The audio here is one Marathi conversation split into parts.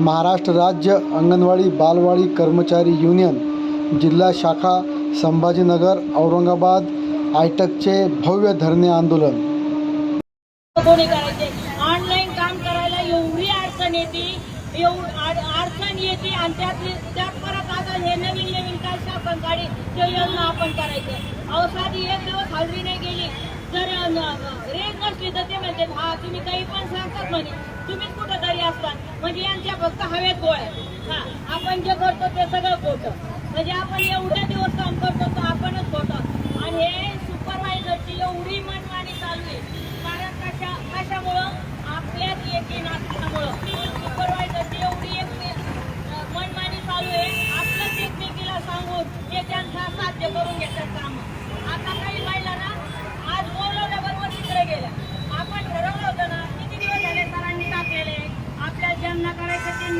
महाराष्ट्र राज्य अंगणवाडी बालवाडी कर्मचारी युनियन जिल्हा शाखा संभाजीनगर औरंगाबाद आयटकचे भव्य धरणे आंदोलन. कोणी करायचे? ऑनलाईन काम करायला एवढी अडचण येते अडचण येते आणि त्यात त्यात परत आता हे नवीन नवीन काय शासन काढी ते योजना आपण करायचं. अहो एक दिवस हजरी नाही गेली जर रेंज नसली तर ते म्हणते हा तुम्ही काही पण सांगतात म्हणे. तुम्हीच कुठं तरी असतात म्हणजे यांच्या फक्त हवेत गोळ्या. हा आपण जे करतो ते सगळं खोटं. म्हणजे आपण एवढे दिवस काम करतो तर आपणच खोटं आणि हे सुपरवायझरची एवढी मनमानी चालू आहे कारण कशा कशामुळं आपल्यात एकी नसल्यामुळं सुपरवायझरची एवढी एक अं, मनमानी चालू आहे आपलंच एकमेकीला सांगून ते त्यांचा साध्य करून घेतात काम आता काही महिला ना आज बोलवल्याबरोबर तिकडे गेल्या आपण ठरवलं होतं ना किती दिवस झाले सरांनी टाकलेले आपल्याला ज्यांना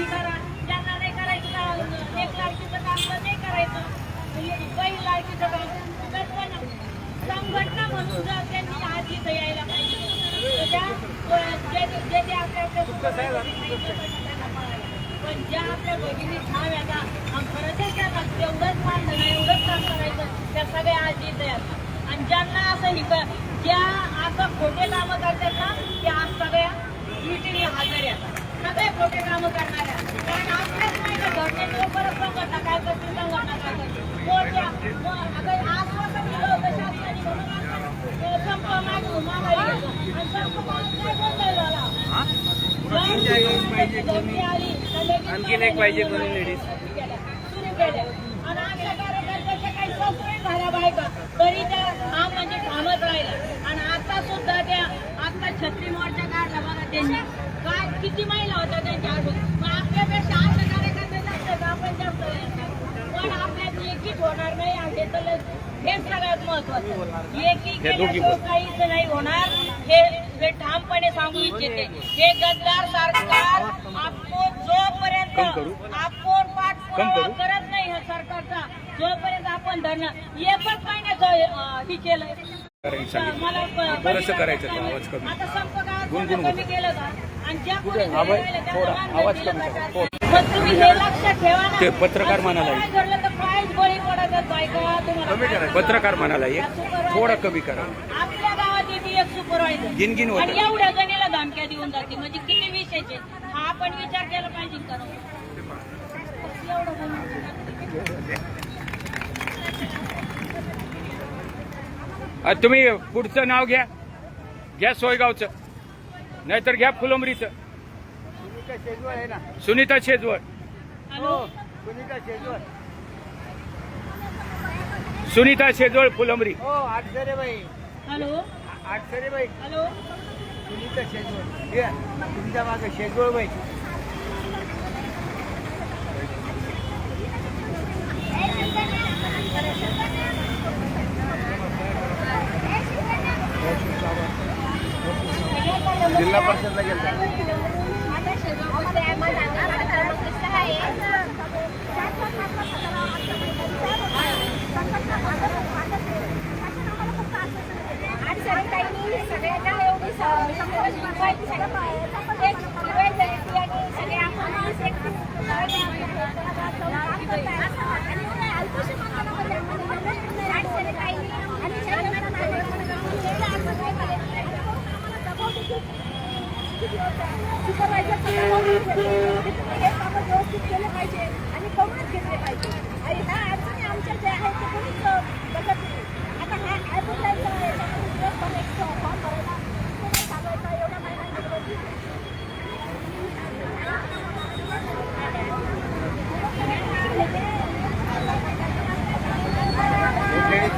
करा. ज्यांना नाही करायचं तर एक लाडकीचं काम तर नाही करायचं. पहिली लाडकीचं काम. तर पण संघटना म्हणून जर त्यांनी आज इथं यायला पाहिजे तर त्या जे जे ते आपल्या. पण ज्या आपल्या भगिनी छाव येतात आणि खरंच त्याला तेवढंच मानधन एवढंच काम करायचं त्या सगळ्या आज येतात आणि ज्यांना असं ही ज्या असं खोटे कामं करतात ना त्या आज सगळ्या मिटिंगला हजर येतात सगळे खोटे कामं करणाऱ्या कारण आपल्याच नाही का घडणे तो परत संघटना काय करते संघटना काय करते मोठ्या मग अगं आश्वासन दिलं होतं शासनाने म्हणून आपण अं, संप मागून माघारी घेतो आणि संप मागून काय गोंधळ झाला आणखीन एक पाहिजे कोणी लेडीज आणि तरी त्या हा म्हणजे थांबत राहिला आता सुद्धा त्या आता छत्री मोर्चा काढला बघा त्यांनी काय किती महिला होत्या त्यांच्या अजून मग आपल्यापेक्षा आमच्या कार्यकर्ते जास्त आहेत, आपण जास्त आहे. पण आपल्यात एकीच होणार नाही आणि तर हे सगळ्यात महत्वाचं एकी केल्याशिवाय काहीच नाही होणार. हे हे ठामपणे सांगू इच्छिते. हे गद्दार सरकार जोपर्यंत आपण पाठपुरावा करत नाही सरकारचा. जोपर्यंत आपण धरणं एकच महिन्याचं हे केलंय. करायचं आवाज कमी. आता संप गावात गुणगुण कमी. केलं का? आणि ज्या कोणी आवाज- थोडा, कमी? करा. तुम्ही हे लक्षात ठेवा ना. ते पत्रकार म्हणाला काय धरलं तर काहीच बळी पडतात बायका तुम्हाला काय सांगू? पत्रकार म्हणाला एक. थोडं कमी करा. आपल्या गावात येते एक सुपरवायझर. गिनगिन होतं. आणि एवढ्या जणीला धमक्या देऊन जाते. म्हणजे किती विषयाचे हा आपण विचार केला पाहिजे का नको? एवढं बोलून. आ, तुम्ही पुढचं नाव घ्या. घ्या सोयगावचं. नाहीतर घ्या फुलंबरीचं. सुनीता शेजवळ हॅलो? सुनीता शेजवळ. फुलंबरी. हो आठशे रे बाई. हॅलो? आठशे रे बाई हॅलो सुनीता शेजवळ ये तुमच्या मागे शेजवळ बाई जिल्हा परिषदला गेलता व्यवस्थित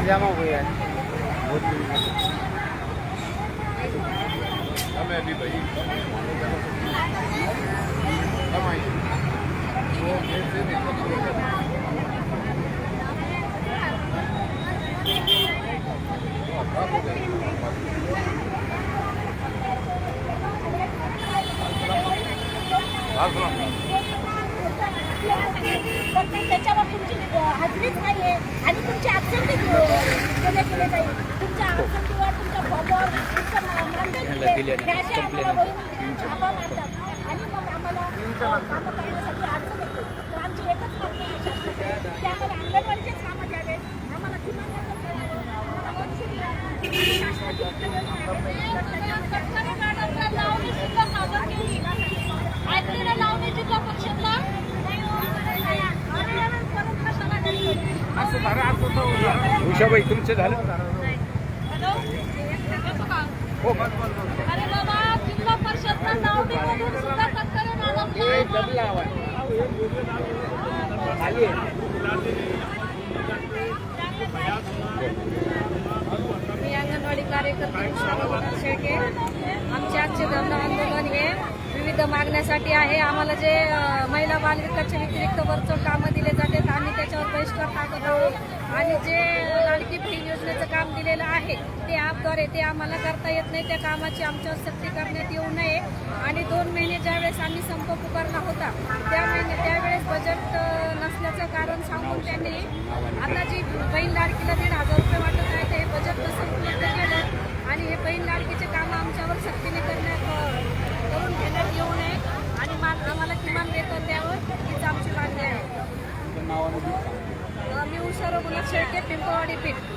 जमा हुआ पण ते त्याच्यावर तुमची हाजरीच नाही आहे आणि तुमचं मानधन तुमचं झालं हॅलो येतो का? हो बस बस बस अरे बाबा जिल्हा सुद्धा मी अंगणवाडी कार्यकर्ते शेळके. आमचे आजचे धरण आंदोलन हे विविध मागण्यासाठी आहे. आम्हाला जे महिला बालविकासच्या व्यतिरिक्त वरचं कामं दिले जातात आम्ही त्याच्यावर बहिष्कार टाकत आहोत. आणि जे लाडकी बहीण योजनेचं काम दिलेलं आहे. ते ॲपद्वारे ते आम्हाला करता येत नाही. त्या कामाची आमच्यावर सक्ती करण्यात येऊ नये. आणि दोन महिने ज्यावेळेस आम्ही संप पुकारला होता त्या महिने त्यावेळेस बजेट नसल्याचं कारण सांगून त्यांनी आता जी बहीण लाडकीला दीड हजार रुपये वाटत आहे ते बजेट नसेल पूर्ण केलं आणि हे बहीण लाडकीचे कामं आमच्यावर सक्तीने करण्यात अ, करून घेण्यात येऊ नये आणि मान आम्हाला किमान वेतन द्यावं हीच आमची मागणी आहे अ, मी उषा रघुनाथ शेळके